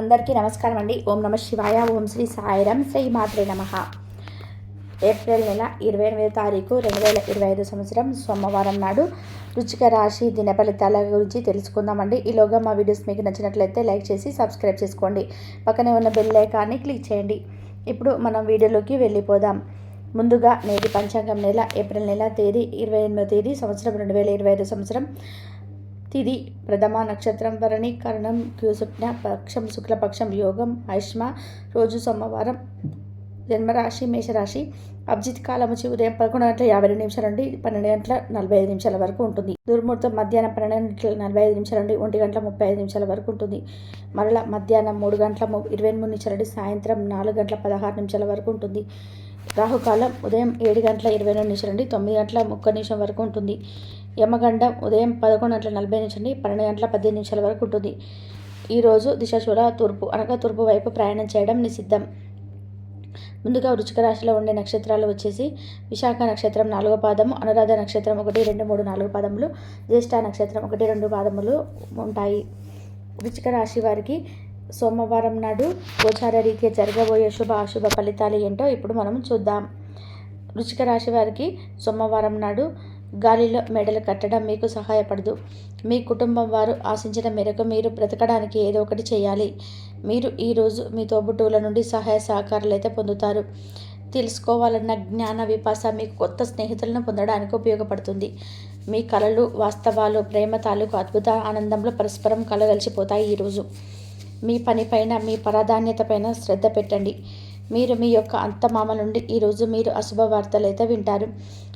అందరికీ నమస్కారం అండి. ఓం నమ శివాయ ఓం శ్రీ సాయిరం శ్రీ మాత్రే నమ. ఏప్రిల్ నెల ఇరవై ఎనిమిదో తారీఖు రెండు వేల ఇరవై ఐదు సంవత్సరం సోమవారం నాడు రుచిక రాశి దిన ఫలితాల గురించి తెలుసుకుందామండి. ఈలోగా మా వీడియోస్ మీకు నచ్చినట్లయితే లైక్ చేసి సబ్స్క్రైబ్ చేసుకోండి. పక్కనే ఉన్న బెల్ ఐకాన్ని క్లిక్ చేయండి. ఇప్పుడు మనం వీడియోలోకి వెళ్ళిపోదాం. ముందుగా నేటి పంచాంగం నెల ఏప్రిల్ నెల తేదీ ఇరవై ఎనిమిదో తేదీ సంవత్సరం రెండు వేల ఇరవై ఐదు సంవత్సరం. తిది ప్రథమ నక్షత్రం భరణి కరణం క్యూసుప్న పక్షం శుక్లపక్షం యోగం ఐష్మ రోజు సోమవారం. జన్మరాశి మేషరాశి అభిజిత్ కాలం ఉదయం పదకొండు గంటల యాభై రెండు నిమిషాల నుండి పన్నెండు గంటల నలభై ఐదు నిమిషాల వరకు ఉంటుంది. దుర్ముహూర్తం మధ్యాహ్నం పన్నెండు గంటల నలభై ఐదు నిమిషాల నుండి ఒంటి గంటల ముప్పై ఐదు నిమిషాల వరకు ఉంటుంది. మరలా మధ్యాహ్నం మూడు గంటల ము- ఇరవై మూడు నిమిషాల నుండి సాయంత్రం నాలుగు గంటల పదహారు నిమిషాల వరకు ఉంటుంది. రాహుకాలం ఉదయం ఏడు గంటల ఇరవై రెండు నిమిషాల నుండి తొమ్మిది గంటల ముప్పై నిమిషం వరకు ఉంటుంది. యమగండం ఉదయం పదకొండు గంటల నలభై నుంచి నుండి పన్నెండు గంటల పద్దెనిమిది నిమిషాల వరకు ఉంటుంది. ఈరోజు దిశాశూల తూర్పు అనగా తూర్పు వైపు ప్రయాణం చేయడం నిషిద్ధం. ముందుగా వృచ్చిక రాశిలో ఉండే నక్షత్రాలు వచ్చేసి విశాఖ నక్షత్రం నాలుగో పాదము అనురాధ నక్షత్రం ఒకటి రెండు మూడు నాలుగు పాదములు జ్యేష్ఠ నక్షత్రం ఒకటి రెండు పాదములు ఉంటాయి. వృచ్చిక రాశి వారికి సోమవారం నాడు గోచార రీత్యా జరగబోయే శుభ అశుభ ఫలితాలు ఏంటో ఇప్పుడు మనం చూద్దాం. వృచ్చిక రాశి వారికి సోమవారం నాడు గాలిలో మెడలు కట్టడం మీకు సహాయపడదు. మీ కుటుంబం వారు ఆశించిన మేరకు మీరు బ్రతకడానికి ఏదో ఒకటి చేయాలి. మీరు ఈరోజు మీ తోబుట్టువుల నుండి సహాయ సహకారాలు అయితే పొందుతారు. తెలుసుకోవాలన్న జ్ఞాన విపాస మీకు కొత్త స్నేహితులను పొందడానికి ఉపయోగపడుతుంది. మీ కళలు వాస్తవాలు ప్రేమ తాలూకు అద్భుత ఆనందంలో పరస్పరం కలగలిసిపోతాయి ఈరోజు మీ పనిపైన మీ ప్రాధాన్యత పైన శ్రద్ధ పెట్టండి. మీరు మీ యొక్క అంతమామ నుండి ఈరోజు మీరు అశుభ వార్తలు అయితే వింటారు.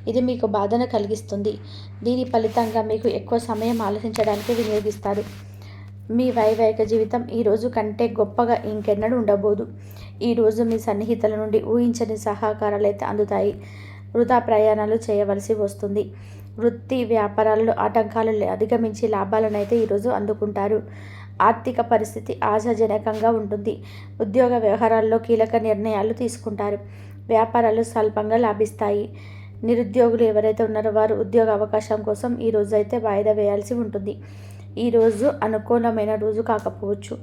ఇది మీకు బాధను కలిగిస్తుంది. దీని ఫలితంగా మీకు ఎక్కువ సమయం ఆలోచించడానికి వినియోగిస్తారు. మీ వైవాహిక జీవితం ఈ రోజు కంటే గొప్పగా ఇంకెన్నడూ ఉండబోదు. ఈరోజు మీ సన్నిహితుల నుండి ఊహించని సహకారాలు అయితే అందుతాయి. వృధా ప్రయాణాలు చేయవలసి వస్తుంది. వృత్తి వ్యాపారాలలో ఆటంకాలు అధిగమించి లాభాలను అయితే ఈరోజు అందుకుంటారు. ఆర్థిక పరిస్థితి ఆశాజనకంగా ఉంటుంది. ఉద్యోగ వ్యవహారాల్లో కీలక నిర్ణయాలు తీసుకుంటారు. వ్యాపారాలు స్వల్పంగా లాభిస్తాయి. నిరుద్యోగులు ఎవరైతే ఉన్నారో వారు ఉద్యోగ అవకాశం కోసం ఈ రోజు అయితే వాయిదా వేయాల్సి ఉంటుంది. ఈ రోజు అనుకూలమైన రోజు కాకపోవచ్చు.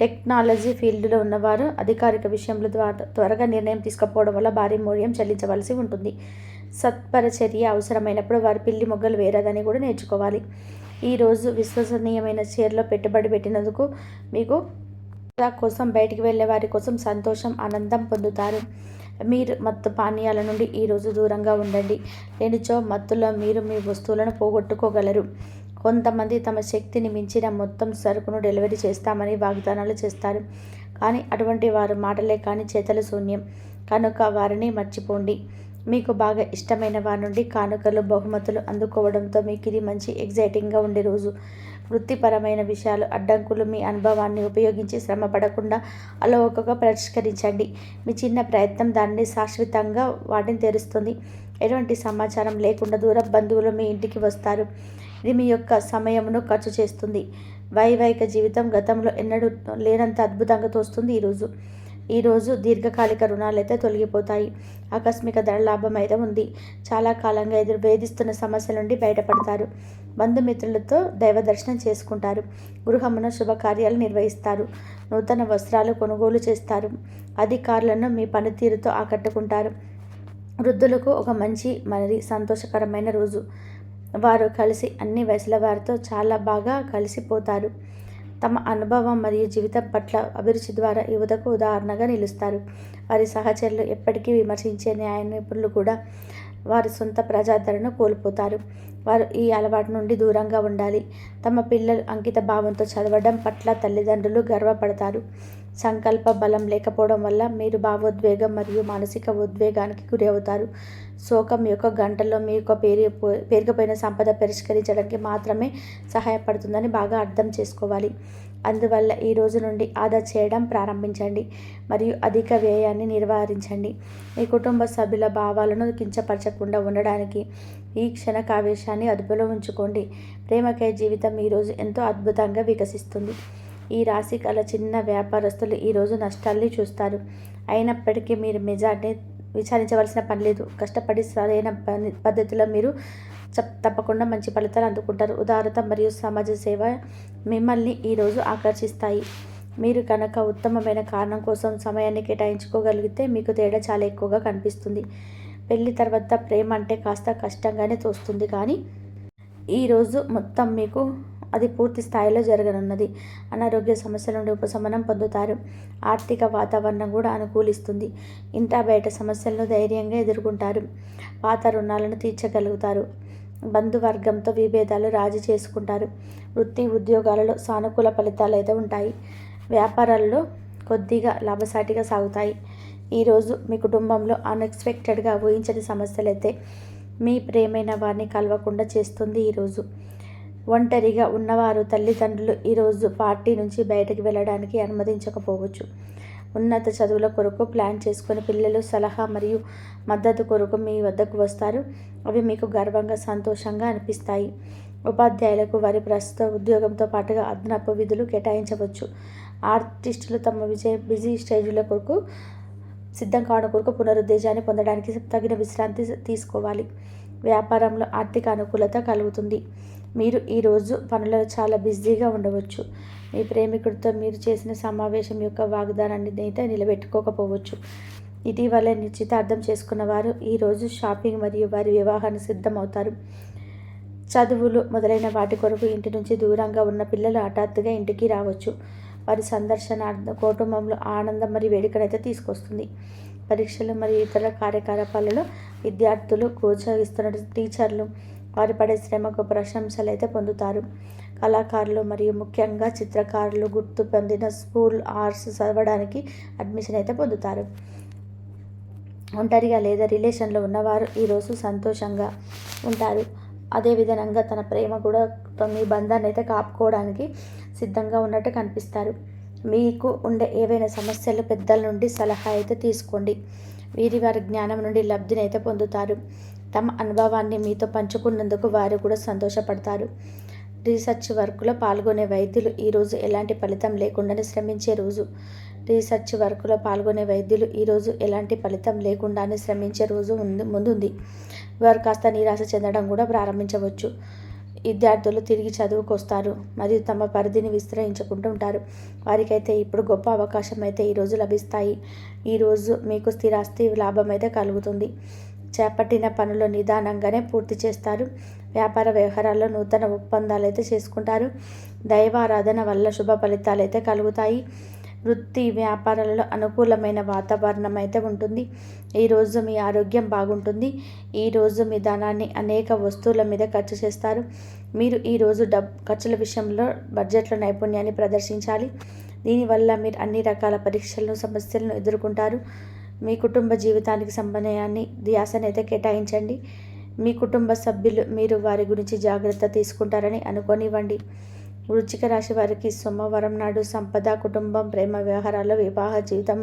టెక్నాలజీ ఫీల్డ్లో ఉన్నవారు అధికారిక విషయంలో ద్వారా త్వరగా నిర్ణయం తీసుకపోవడం వల్ల భారీ మూల్యం చెల్లించవలసి ఉంటుంది. సత్పర చర్య అవసరమైనప్పుడు వారి పిల్లి మొగ్గలు వేరదని కూడా నేర్చుకోవాలి. ఈరోజు విశ్వసనీయమైన షేర్లో పెట్టుబడి పెట్టినందుకు మీకు కోసం బయటికి వెళ్ళే వారి కోసం సంతోషం ఆనందం పొందుతారు. మీరు మత్తు పానీయాల నుండి ఈరోజు దూరంగా ఉండండి. లేనిచో మత్తులో మీరు మీ వస్తువులను పోగొట్టుకోగలరు. కొంతమంది తమ శక్తిని మించిన మొత్తం సరుకును డెలివరీ చేస్తామని వాగ్దానాలు చేస్తారు. కానీ అటువంటి వారు మాటలే కానీ చేతలు శూన్యం. కనుక వారిని మర్చిపోండి. మీకు బాగా ఇష్టమైన వారి నుండి కానుకలు బహుమతులు అందుకోవడంతో మీకు ఇది మంచి ఎగ్జైటింగ్గా ఉండే రోజు. వృత్తిపరమైన విషయాలు అడ్డంకులు మీ అనుభవాన్ని ఉపయోగించి శ్రమ పడకుండా అలవోకగా పరిష్కరించండి. మీ చిన్న ప్రయత్నం దాన్ని శాశ్వతంగా వాటిని తెరుస్తుంది. ఎటువంటి సమాచారం లేకుండా దూర బంధువులు మీ ఇంటికి వస్తారు. ఇది మీ యొక్క సమయమును ఖర్చు చేస్తుంది. వైవాహిక జీవితం గతంలో ఎన్నడూ లేనంత అద్భుతంగా తోస్తుంది ఈరోజు ఈరోజు దీర్ఘకాలిక రుణాలు అయితే తొలగిపోతాయి. ఆకస్మిక ధర లాభం అయితే ఉంది. చాలా కాలంగా ఎదురు వేధిస్తున్న సమస్యల నుండి బయటపడతారు. బంధుమిత్రులతో దైవ దర్శనం చేసుకుంటారు. గృహమున శుభకార్యాలు నిర్వహిస్తారు. నూతన వస్త్రాలు కొనుగోలు చేస్తారు. అధికారులను మీ పనితీరుతో ఆకట్టుకుంటారు. వృద్ధులకు ఒక మంచి మరి సంతోషకరమైన రోజు. వారు కలిసి అన్ని వయసుల వారితో చాలా బాగా కలిసిపోతారు. తమ అనుభవం మరియు జీవితం పట్ల అభిరుచి ద్వారా యువతకు ఉదాహరణగా నిలుస్తారు. వారి సహచరులు ఎప్పటికీ విమర్శించే న్యాయ నిపుణులు కూడా వారి సొంత ప్రజాదరణ కోల్పోతారు. వారు ఈ అలవాటు నుండి దూరంగా ఉండాలి. తమ పిల్లలు అంకిత భావంతో చదవడం పట్ల తల్లిదండ్రులు గర్వపడతారు. సంకల్ప బలం లేకపోవడం వల్ల మీరు భావోద్వేగం మరియు మానసిక ఉద్వేగానికి గురి అవుతారు శోకం యొక్క గంటలో మీ యొక్క పేరు పేరుకుపోయిన సంపద పరిష్కరించడానికి మాత్రమే సహాయపడుతుందని బాగా అర్థం చేసుకోవాలి. అందువల్ల ఈ రోజు నుండి ఆదా చేయడం ప్రారంభించండి మరియు అధిక వ్యయాన్ని నిర్వహించండి. మీ కుటుంబ సభ్యుల భావాలను కించపరచకుండా ఉండడానికి ఈ క్షణకావేశాన్ని అదుపులో ఉంచుకోండి. ప్రేమకై జీవితం ఈరోజు ఎంతో అద్భుతంగా వికసిస్తుంది. ఈ రాశి కల చిన్న వ్యాపారస్తులు ఈరోజు నష్టాల్ని చూస్తారు. అయినప్పటికీ మీరు మెజార్టీ విచారించవలసిన పని లేదు. కష్టపడి సరైన పని పద్ధతిలో మీరు తప్పకుండా మంచి ఫలితాలు అందుకుంటారు. ఉదారత మరియు సమాజ సేవ మిమ్మల్ని ఈరోజు ఆకర్షిస్తాయి. మీరు కనుక ఉత్తమమైన కారణం కోసం సమయాన్ని కేటాయించుకోగలిగితే మీకు తేడా చాలా ఎక్కువగా కనిపిస్తుంది. పెళ్ళి తర్వాత ప్రేమ అంటే కాస్త కష్టంగానే తోస్తుంది కానీ ఈరోజు మొత్తం మీకు అది పూర్తి స్థాయిలో జరగనున్నది. అనారోగ్య సమస్యల నుండి ఉపశమనం పొందుతారు. ఆర్థిక వాతావరణం కూడా అనుకూలిస్తుంది. ఇంటా బయట సమస్యలను ధైర్యంగా ఎదుర్కొంటారు. పాత రుణాలను తీర్చగలుగుతారు. బంధువర్గంతో విభేదాలు రాజీ చేసుకుంటారు. వృత్తి ఉద్యోగాలలో సానుకూల ఫలితాలు అయితే ఉంటాయి. వ్యాపారాల్లో కొద్దిగా లాభసాటిగా సాగుతాయి. ఈరోజు మీ కుటుంబంలో అన్ఎక్స్పెక్టెడ్గా ఊహించని సమస్యలు అయితే మీ ప్రేమైన వారిని కలవకుండా చేస్తుంది ఈరోజు ఒంటరిగా ఉన్నవారు తల్లిదండ్రులు ఈరోజు పార్టీ నుంచి బయటకు వెళ్ళడానికి అనుమతించకపోవచ్చు. ఉన్నత చదువుల కొరకు ప్లాన్ చేసుకుని పిల్లలు సలహా మరియు మద్దతు కొరకు మీ వద్దకు వస్తారు. అవి మీకు గర్వంగా సంతోషంగా అనిపిస్తాయి. ఉపాధ్యాయులకు వారి ప్రస్తుత ఉద్యోగంతో పాటుగా అదనపు విధులు కేటాయించవచ్చు. ఆర్టిస్టులు తమ విజయ బిజీ స్టేజ్ల కొరకు సిద్ధం కావడం కొరకు పునరుద్దేశాన్ని పొందడానికి తగిన విశ్రాంతి తీసుకోవాలి. వ్యాపారంలో ఆర్థిక అనుకూలత కలుగుతుంది. మీరు ఈరోజు పనులలో చాలా బిజీగా ఉండవచ్చు. మీ ప్రేమికుడితో మీరు చేసిన సమావేశం యొక్క వాగ్దానాన్ని అయితే నిలబెట్టుకోకపోవచ్చు. ఇటీవల నిశ్చితార్థం చేసుకున్న వారు ఈరోజు షాపింగ్ మరియు వారి వివాహానికి సిద్ధమవుతారు. చదువులు మొదలైన వాటి కొరకు ఇంటి నుంచి దూరంగా ఉన్న పిల్లలు హఠాత్తుగా ఇంటికి రావచ్చు. వారి సందర్శన కుటుంబంలో ఆనందం మరియు వేడుకనైతే తీసుకొస్తుంది. పరీక్షలు మరియు ఇతర కార్యకలాపాలలో విద్యార్థులు ప్రోత్సహిస్తున్న టీచర్లు వారి పడే శ్రమకు ప్రశంసలు అయితే పొందుతారు. కళాకారులు మరియు ముఖ్యంగా చిత్రకారులు గుర్తు పొందిన స్కూల్ ఆర్ట్స్ చదవడానికి అడ్మిషన్ అయితే పొందుతారు. ఒంటరిగా లేదా రిలేషన్లో ఉన్నవారు ఈరోజు సంతోషంగా ఉంటారు. అదేవిధంగా తన ప్రేమ కూడా మీ బంధాన్ని అయితే కాపుకోవడానికి సిద్ధంగా ఉన్నట్టు కనిపిస్తారు. మీకు ఉండే ఏవైనా సమస్యలు పెద్దల నుండి సలహా అయితే తీసుకోండి. వీరి వారి జ్ఞానం నుండి లబ్ధిని అయితే పొందుతారు. తమ అనుభవాన్ని మీతో పంచుకున్నందుకు వారు కూడా సంతోషపడతారు. రీసెర్చ్ వర్క్లో పాల్గొనే వైద్యులు ఈరోజు ఎలాంటి ఫలితం లేకుండానే శ్రమించే రోజు. రీసెర్చ్ వర్క్లో పాల్గొనే వైద్యులు ఈరోజు ఎలాంటి ఫలితం లేకుండానే శ్రమించే రోజు ఉంది ముందుంది. వారు కాస్త నిరాశ చెందడం కూడా ప్రారంభించవచ్చు. విద్యార్థులు తిరిగి చదువుకు వస్తారు మరియు తమ పరిధిని విస్తరించుకుంటూ ఉంటారు. వారికైతే ఇప్పుడు గొప్ప అవకాశం అయితే ఈరోజు లభిస్తాయి. ఈరోజు మీకు స్థిరాస్తి లాభం అయితే కలుగుతుంది. చేపట్టిన పనులు నిదానంగానే పూర్తి చేస్తారు. వ్యాపార వ్యవహారాల్లో నూతన ఒప్పందాలు అయితే చేసుకుంటారు. దైవారాధన వల్ల శుభ ఫలితాలు అయితే కలుగుతాయి. వృత్తి వ్యాపారాలలో అనుకూలమైన వాతావరణం అయితే ఉంటుంది ఈరోజు మీ ఆరోగ్యం బాగుంటుంది. ఈరోజు మీ ధనాన్ని అనేక వస్తువుల మీద ఖర్చు చేస్తారు. మీరు ఈరోజు డబ్ ఖర్చుల విషయంలో బడ్జెట్లో నైపుణ్యాన్ని ప్రదర్శించాలి. దీనివల్ల మీరు అన్ని రకాల పరీక్షలను సమస్యలను ఎదుర్కొంటారు. మీ కుటుంబ జీవితానికి సంబంధాన్ని ధ్యాసనైతే కేటాయించండి. మీ కుటుంబ సభ్యులు మీరు వారి గురించి జాగ్రత్త తీసుకుంటారని అనుకోనివ్వండి. వృచ్చిక రాశి వారికి సోమవారం నాడు సంపద కుటుంబం ప్రేమ వ్యవహారాల్లో వివాహ జీవితం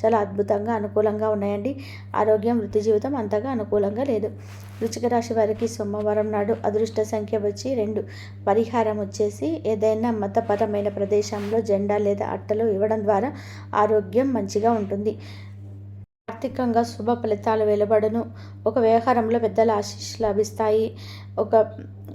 చాలా అద్భుతంగా అనుకూలంగా ఉన్నాయండి. ఆరోగ్యం వృత్తి జీవితం అంతగా అనుకూలంగా లేదు. వృచ్చిక రాశి వారికి సోమవారం నాడు అదృష్ట సంఖ్య వచ్చి రెండు. పరిహారం వచ్చేసి ఏదైనా మతపరమైన ప్రదేశంలో జెండా లేదా అట్టలు ఇవ్వడం ద్వారా ఆరోగ్యం మంచిగా ఉంటుంది. ఆర్థికంగా శుభ ఫలితాలు వెలువడును. ఒక వ్యవహారంలో పెద్దల ఆశీస్సు లభిస్తాయి. ఒక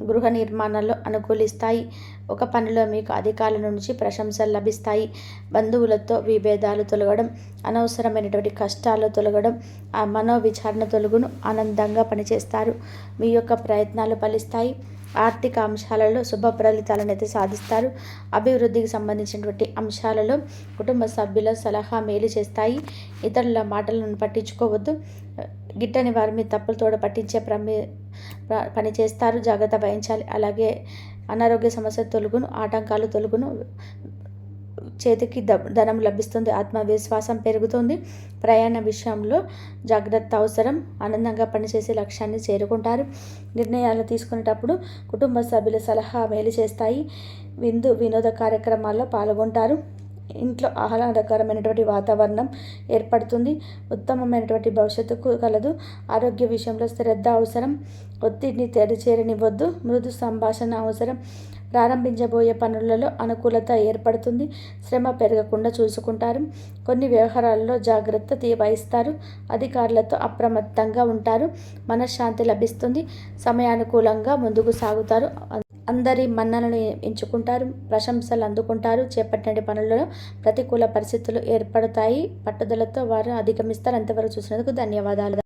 గృహ నిర్మాణాలు అనుకూలిస్తాయి. ఒక పనిలో మీకు అధికారుల నుంచి ప్రశంసలు లభిస్తాయి. బంధువులతో విభేదాలు తొలగడం అనవసరమైనటువంటి కష్టాలు తొలగడం ఆ మనోవిచారణ తొలగును ఆనందంగా పనిచేస్తారు. మీ యొక్క ప్రయత్నాలు ఫలిస్తాయి. ఆర్థిక అంశాలలో శుభ ఫలితాలను అయితే సాధిస్తారు. అభివృద్ధికి సంబంధించినటువంటి అంశాలలో కుటుంబ సభ్యుల సలహా మేలు చేస్తాయి. ఇతరుల మాటలను పట్టించుకోవద్దు. గిట్టని వారి మీ తప్పులు తోడ పట్టించే ప్రమి పని చేస్తారు. జాగ్రత్త వహించాలి. అలాగే అనారోగ్య సమస్య తొలుగును ఆటంకాలు తొలుగును. చేతికి ధనం లభిస్తుంది. ఆత్మవిశ్వాసం పెరుగుతుంది. ప్రయాణ విషయంలో జాగ్రత్త అవసరం. ఆనందంగా పనిచేసే లక్ష్యాన్ని చేరుకుంటారు. నిర్ణయాలు తీసుకునేటప్పుడు కుటుంబ సభ్యుల సలహా మేలు చేస్తాయి. విందు వినోద కార్యక్రమాల్లో పాల్గొంటారు. ఇంట్లో ఆహ్లాదకరమైనటువంటి వాతావరణం ఏర్పడుతుంది. ఉత్తమమైనటువంటి భవిష్యత్తుకు కలదు. ఆరోగ్య విషయంలో శ్రద్ధ అవసరం. ఒత్తిడిని తెరిచేరనివ్వద్దు. మృదు సంభాషణ అవసరం. ప్రారంభించబోయే పనులలో అనుకూలత ఏర్పడుతుంది. శ్రమ పెరగకుండా చూసుకుంటారు. కొన్ని వ్యవహారాల్లో జాగ్రత్త వహిస్తారు అధికారులతో అప్రమత్తంగా ఉంటారు. మనశ్శాంతి లభిస్తుంది. సమయానుకూలంగా ముందుకు సాగుతారు. అందరి మన్నలను ఎంచుకుంటారు. ప్రశంసలు అందుకుంటారు. చేపట్టిన పనులలో ప్రతికూల పరిస్థితులు ఏర్పడతాయి. పట్టుదలతో వారు అధిగమిస్తారు. అంతవరకు చూసినందుకు ధన్యవాదాలు.